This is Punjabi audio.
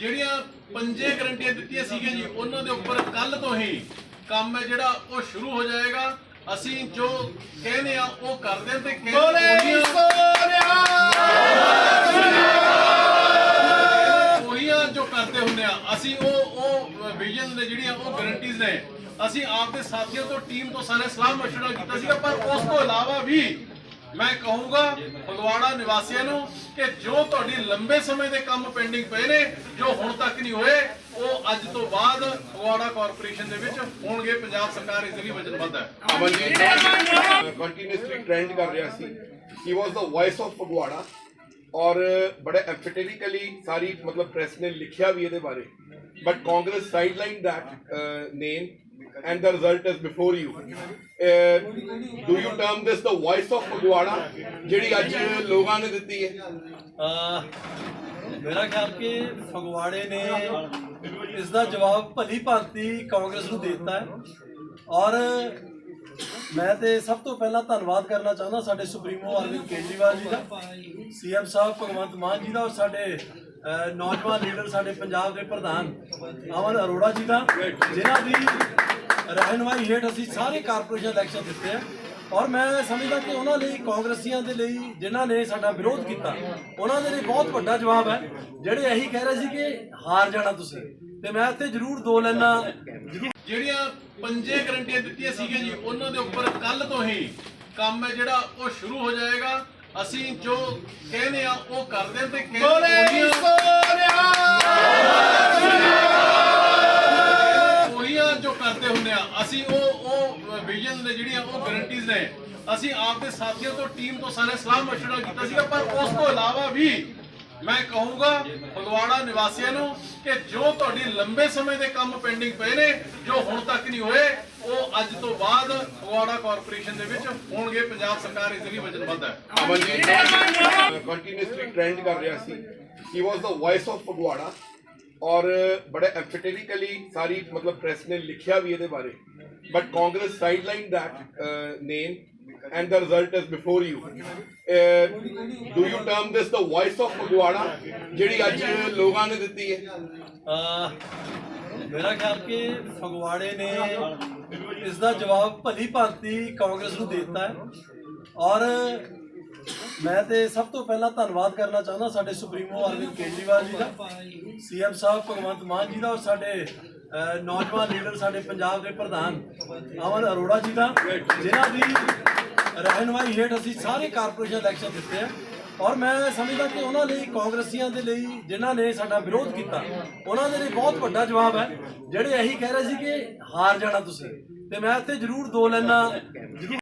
ਜਿਹੜੀਆਂ ਪੰਜੇ ਗਰੰਟੀਆਂ ਦਿੱਤੀਆਂ ਸੀਗੀਆਂ ਜੀ ਉਹਨਾਂ ਦੇ ਉੱਪਰ ਕੱਲ ਤੋਂ ਹੀ ਕੰਮ ਹੈ ਜਿਹੜਾ ਉਹ ਸ਼ੁਰੂ ਹੋ ਜਾਏਗਾ। ਅਸੀਂ ਜੋ ਕਹਿੰਦੇ ਆ ਉਹ ਕਰਦੇ ਤੇ ਕਹਿੰਦੇ ਉਹੀਆਂ ਜੋ ਕਰਦੇ ਹੁੰਦੇ ਆ ਅਸੀਂ ਉਹ ਉਹ ਵਿਜ਼ਨ ਨੇ ਜਿਹੜੀਆਂ ਉਹ ਗਰੰਟੀਜ਼ ਨੇ। ਅਸੀਂ ਆਪਦੇ ਸਾਥੀਆਂ ਤੋਂ ਟੀਮ ਤੋਂ ਸਾਰੇ ਸਲਾਹ ਮਸ਼ਵਰਾ ਕੀਤਾ ਸੀਗਾ ਪਰ ਉਸ ਤੋਂ ਇਲਾਵਾ ਵੀ ਮੈਂ ਕਹੂੰਗਾ ਫਗਵਾੜਾ ਨਿਵਾਸੀਆਂ ਨੂੰ ਕਿ ਜੋ ਤੁਹਾਡੀ ਲੰਬੇ ਸਮੇਂ ਦੇ ਕੰਮ ਪੈਂਡਿੰਗ ਪਏ ਨੇ, ਜੋ ਹੁਣ ਤੱਕ ਨਹੀਂ ਹੋਏ, ਉਹ ਅੱਜ ਤੋਂ ਬਾਅਦ ਫਗਵਾੜਾ ਕਾਰਪੋਰੇਸ਼ਨ ਦੇ ਵਿੱਚ ਹੋਣਗੇ। ਪੰਜਾਬ ਸਰਕਾਰ ਇਸ ਲਈ ਵਚਨਬੱਧ ਹੈ। ਅਮਨਜੀਤ ਕੰਟੀਨਿਊਸਲੀ ਟ੍ਰੈਂਡ ਕਰ ਰਿਹਾ ਸੀ। He was the voice of Phagwara. ਔਰ ਬੜੇ ਐਮਫੈਟਿਕਲੀ ਸਾਰੀ ਮਤਲਬ ਪ੍ਰੈਸ ਨੇ ਲਿਖਿਆ ਵੀ ਇਹਦੇ ਬਾਰੇ। But Congress sideline that name and the result is before you. Uh, do you term this the voice of Phagwara ਜਿਹੜੀ ਅੱਜ ਲੋਕਾਂ ਨੇ ਦਿੱਤੀ ਹੈ? ਮੇਰਾ ਖਿਆਲ ਕਿ ਫਗਵਾੜੇ ਨੇ ਇਸ ਦਾ ਜਵਾਬ ਭਲੀ ਭਾਂਤੀ ਕਾਂਗਰਸ ਨੂੰ ਦੇ ਦਿੱਤਾ ਹੈ। ਔਰ ਮੈਂ ਤੇ ਸਭ ਤੋਂ ਪਹਿਲਾਂ ਧੰਨਵਾਦ ਕਰਨਾ ਚਾਹੁੰਦਾ ਸਾਡੇ ਸੁਪਰੀਮੋ ਅਰਵਿੰਦ ਕੇਜਰੀਵਾਲ ਜੀ ਦਾ ਸੀਐਮ ਸਾਹਿਬ ਭਗਵੰਤ ਮਾਨ ਜੀ ਦਾ ਔਰ ਸਾਡੇ ਨੌਜਵਾਨ ਲੀਡਰ ਸਾਡੇ ਪੰਜਾਬ ਦੇ ਪ੍ਰਧਾਨ ਅਮਨ ਅਰੋੜਾ ਜੀ ਦਾ ਜਿਨ੍ਹਾਂ ਦੀ ਰਹਿਨਮਾਈ ਹੇਠ ਅਸੀਂ ਸਾਰੇ ਕਾਰਪੋਰੇਸ਼ਨ ਇਲੈਕਸ਼ਨ ਦਿੱਤੇ ਆ। ਔਰ ਮੈਂ ਸਮਝਦਾ ਕਿ ਉਹਨਾਂ ਲਈ ਕਾਂਗਰਸੀਆਂ ਦੇ ਲਈ ਜਿਨ੍ਹਾਂ ਨੇ ਸਾਡਾ ਵਿਰੋਧ ਕੀਤਾ ਉਹਨਾਂ ਦੇ ਲਈ ਬਹੁਤ ਵੱਡਾ ਜਵਾਬ ਹੈ। ਜਿਹੜੇ ਇਹੀ ਕਹਿ ਰਹੇ ਸੀ ਕਿ ਹਾਰ ਜਾਣਾ ਤੁਸੀਂ ਤੇ ਮੈਂ ਇੱਥੇ ਜ਼ਰੂਰ ਦੋ ਲੈਣਾ ਜਿਹੜੀਆਂ ਪੰਜੇ ਗਰੰਟੀਆਂ ਦਿੱਤੀਆਂ ਸੀਗੀਆਂ ਜੀ ਉਹਨਾਂ ਦੇ ਉੱਪਰ ਕੱਲ ਤੋਂ ਹੀ ਕੰਮ ਹੈ ਜਿਹੜਾ ਉਹ ਸ਼ੁਰੂ ਹੋ ਜਾਏਗਾ। ਅਸੀਂ ਜੋ ਕਹਿੰਦੇ ਆ ਉਹ ਕਰਦੇ ਤੇ ਕਹਿੰਦੇ ਨੇ ਜਿਹੜੀਆਂ ਉਹ ਗਰੰਟੀਜ਼ ਨੇ, ਅਸੀਂ ਆਪਦੇ ਸਾਥੀਆਂ ਤੋਂ ਟੀਮ ਤੋਂ ਸਾਰੇ ਸਲਾਹ ਮਸ਼ਵਰਾ ਕੀਤਾ ਸੀਗਾ, ਪਰ ਉਸ ਤੋਂ ਇਲਾਵਾ ਵੀ ਮੈਂ ਕਹੂੰਗਾ ਫਗਵਾੜਾ ਨਿਵਾਸੀਆਂ ਨੂੰ ਕਿ ਜੋ ਤੁਹਾਡੀ ਲੰਬੇ ਸਮੇਂ ਦੇ ਕੰਮ ਪੈਂਡਿੰਗ ਪਏ ਨੇ, ਜੋ ਹੁਣ ਤੱਕ ਨਹੀਂ ਹੋਏ, ਉਹ ਅੱਜ ਤੋਂ ਬਾਅਦ ਫਗਵਾੜਾ ਕਾਰਪੋਰੇਸ਼ਨ ਦੇ ਵਿੱਚ ਹੋਣਗੇ, ਪੰਜਾਬ ਸਰਕਾਰ ਇਸ ਲਈ ਵਚਨਬੱਧ ਹੈ। ਅਮਨਜੀਤ ਕੰਟੀਨਿਊਸਲੀ ਟ੍ਰੈਂਡ ਕਰ ਰਿਹਾ ਸੀ। He was the voice of Phagwara. ਔਰ ਬੜੇ ਐਮਫੈਟਿਕਲੀ ਸਾਰੀ ਮਤਲਬ ਪ੍ਰੈਸ ਨੇ ਲਿਖਿਆ ਵੀ ਇਹਦੇ ਬਾਰੇ। But Congress sideline that name and the result is before you. uh, do you term this the voice of Phagwara ਜਿਹੜੀ ਅੱਜ ਲੋਕਾਂ ਨੇ ਦਿੱਤੀ ਹੈ? ਮੇਰਾ ਖਿਆਲ ਕਿ ਫਗਵਾੜੇ ਨੇ ਇਸ ਦਾ ਜਵਾਬ ਭਲੀ ਭਾਂਤੀ ਕਾਂਗਰਸ ਨੂੰ ਦੇ ਦਿੱਤਾ ਹੈ। ਔਰ ਮੈਂ ਤੇ ਸਭ ਤੋਂ ਪਹਿਲਾਂ ਧੰਨਵਾਦ ਕਰਨਾ ਚਾਹੁੰਦਾ ਸਾਡੇ ਸੁਪਰੀਮੋ ਅਰਵਿੰਦ ਕੇਜਰੀਵਾਲ ਜੀ ਦਾ, ਸੀਐਮ ਸਾਹਿਬ ਭਗਵੰਤ ਮਾਨ ਜੀ ਦਾ ਔਰ ਸਾਡੇ ਨੌਜਵਾਨ ਲੀਡਰ ਸਾਡੇ ਪੰਜਾਬ ਦੇ ਪ੍ਰਧਾਨ ਅਮਨ ਅਰੋੜਾ ਜੀ ਦਾ, ਜਿਨ੍ਹਾਂ ਦੀ ਰਹਿਨਮਾਈ ਹੇਠ ਅਸੀਂ ਸਾਰੇ ਕਾਰਪੋਰੇਸ਼ਨ ਇਲੈਕਸ਼ਨ ਦਿੱਤੇ ਆ। ਔਰ ਮੈਂ ਸਮਝਦਾ ਕਿ ਉਹਨਾਂ ਲਈ ਕਾਂਗਰਸੀਆਂ ਦੇ ਲਈ ਜਿਨ੍ਹਾਂ ਨੇ ਸਾਡਾ ਵਿਰੋਧ ਕੀਤਾ, ਉਹਨਾਂ ਦੇ ਲਈ ਬਹੁਤ ਵੱਡਾ ਜਵਾਬ ਹੈ। ਜਿਹੜੇ ਇਹੀ ਕਹਿ ਰਹੇ ਸੀ ਕਿ ਹਾਰ ਜਾਣਾ ਤੁਸੀਂ, ਤੇ ਮੈਂ ਇੱਥੇ ਜ਼ਰੂਰ ਦੋ ਲੈਣਾ ਜ਼ਰੂਰ